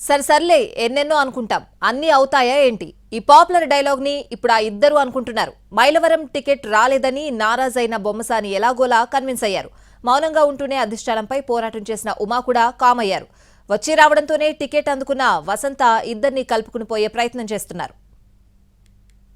సరే సర్లే ఎన్నెన్నో అనుకుంటాం. అన్నీ అవుతాయా ఏంటి? ఈ పాపులర్ డైలాగ్ని ఇప్పుడు ఆ ఇద్దరు అనుకుంటున్నారు. మైలవరం టికెట్ రాలేదని నారాజైన బొమ్మసాని ఎలాగోలా కన్విన్స్ అయ్యారు. మౌనంగా ఉంటూనే అధిష్టానంపై పోరాటం చేసిన ఉమా కూడా కామయ్యారు. వచ్చి రావడంతోనే టికెట్ అందుకున్న వసంత ఇద్దరిని కలుపుకుని పోయే ప్రయత్నం చేస్తున్నారు.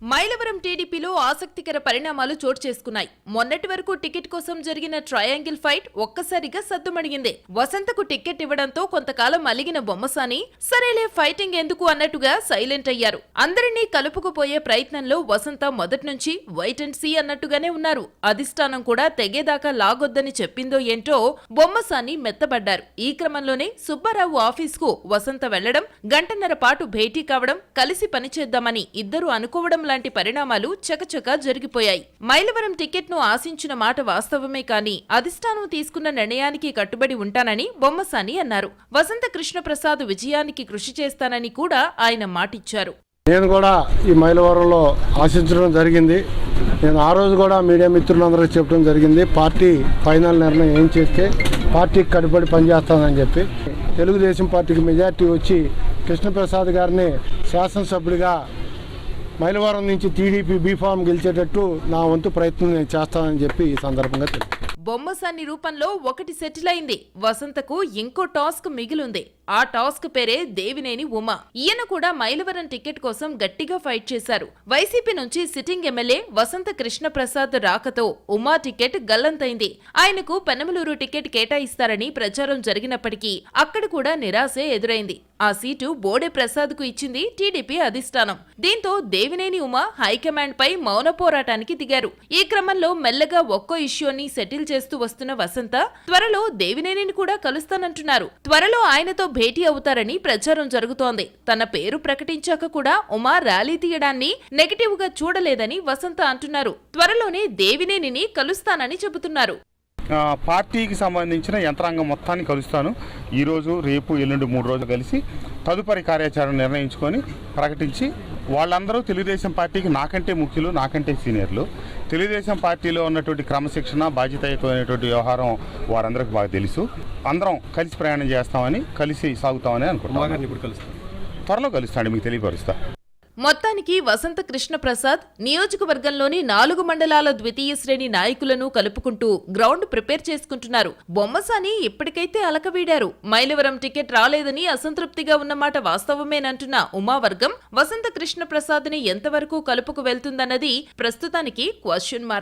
మైలవరం టీడీపీలో ఆసక్తికర పరిణామాలు చోటు చేసుకున్నాయి. మొన్నటి వరకు టికెట్ కోసం జరిగిన ట్రయాంగిల్ ఫైట్ ఒక్కసారిగా సద్దుమణిగింది. వసంతకు టికెట్ ఇవ్వడంతో కొంతకాలం అలిగిన బొమ్మసాని సరేలే ఫైటింగ్ ఎందుకు అన్నట్టుగా సైలెంట్ అయ్యారు. అందరినీ కలుపుకుపోయే ప్రయత్నంలో వసంత మొదటి నుంచి వైట్ అండ్ సీ అన్నట్టుగానే ఉన్నారు. అధిష్టానం కూడా తెగేదాకా లాగొద్దని చెప్పిందో ఏంటో బొమ్మసాని మెత్తబడ్డారు. ఈ క్రమంలోనే సుబ్బారావు ఆఫీస్కు వసంత వెళ్ళడం గంటన్నర పాటు భేటీ కావడం కలిసి పనిచేద్దామని ఇద్దరు అనుకోవడం లాంటి పరిణామాలు చకచకా జరిగిపోయాయి. మైలవరం టికెట్ను ఆశించిన మాట వాస్తవమే కానీ అధిష్టానం తీసుకున్న నిర్ణయానికి కట్టుబడి ఉంటానని బొమ్మసాని అన్నారు. వసంత కృష్ణప్రసాద్ విజయానికి కృషి చేస్తానని కూడా ఆయన మాటిచ్చారు. నేను కూడా ఈ మైలవరంలో ఆశించడం జరిగింది. నేను ఆ రోజు కూడా మీడియా మిత్రులందరికీ చెప్పడం జరిగింది. పార్టీ ఫైనల్ నిర్ణయం ఏం చేస్తే పార్టీకి కట్టుబడి పనిచేస్తానని చెప్పి. తెలుగుదేశం పార్టీకి మెజార్టీ వచ్చి కృష్ణప్రసాద్ గారిని శాసనసభ్యుడిగా మైలవరం నుంచి టీడీపీ బీఫామ్ గెలిచేటట్టు నా వంతు ప్రయత్నం నేను చేస్తానని చెప్పి ఈ సందర్భంగా తెలుపు బొమ్మసాని రూపంలో ఒకటి సెటిల్ అయింది. వసంతకు ఇంకో టాస్క్ మిగిలింది. ఆ టాస్క్ పేరే దేవినేని ఉమా. ఈయన కూడా మైలవరం టికెట్ కోసం గట్టిగా ఫైట్ చేశారు. వైసీపీ నుంచి సిట్టింగ్ ఎమ్మెల్యే వసంత కృష్ణప్రసాద్ రాకతో ఉమా టికెట్ గల్లంతైంది. ఆయనకు పెనమలూరు టికెట్ కేటాయిస్తారని ప్రచారం జరిగినప్పటికీ అక్కడ కూడా నిరాశే ఎదురైంది. ఆ సీటు బోడే ప్రసాద్కు ఇచ్చింది టీడీపీ అధిష్టానం. దీంతో దేవినేని ఉమా హైకమాండ్ పై మౌన పోరాటానికి దిగారు. ఈ క్రమంలో మెల్లగా ఒక్కో ఇష్యూని సెటిల్ చేస్తూ వస్తున్న వసంత త్వరలో దేవినేనిని కూడా కలుస్తానంటున్నారు. త్వరలో ఆయనతో భేటీ అవుతారని ప్రచారం జరుగుతోంది. తన పేరు ప్రకటించాక కూడా ఉమా ర్యాలీ తీయడాన్ని నెగటివ్గా చూడలేదని వసంత అంటున్నారు. త్వరలోనే దేవినేనిని కలుస్తానని చెబుతున్నారు. పార్టీకి సంబంధించిన యంత్రాంగం మొత్తాన్ని కలుస్తాను. ఈరోజు రేపు ఎల్లుండి మూడు రోజులు కలిసి తదుపరి కార్యాచరణ నిర్ణయించుకొని ప్రకటించి వాళ్ళందరూ తెలుగుదేశం పార్టీకి నాకంటే ముఖ్యులు నాకంటే సీనియర్లు. తెలుగుదేశం పార్టీలో ఉన్నటువంటి క్రమశిక్షణ బాధ్యతాయుతమైనటువంటి వ్యవహారం వారందరికీ బాగా తెలుసు. అందరం కలిసి ప్రయాణం చేస్తామని కలిసి సాగుతామని అనుకుంటున్నాం త్వరలో కలుస్తాను మీకు తెలియపరుస్తా. మొత్తానికి వసంత కృష్ణ ప్రసాద్ నియోజకవర్గంలోని నాలుగు మండలాల ద్వితీయ శ్రేణి నాయకులను కలుపుకుంటూ గ్రౌండ్ ప్రిపేర్ చేసుకుంటున్నారు. బొమ్మసాని ఇప్పటికైతే అలకవీడారు. మైలవరం టికెట్ రాలేదని అసంతృప్తిగా ఉన్నమాట వాస్తవమేనంటున్న ఉమావర్గం వసంత కృష్ణ ప్రసాద్ని ఎంతవరకు కలుపుకు వెళ్తుందన్నది ప్రస్తుతానికి క్వశ్చన్ మార్క్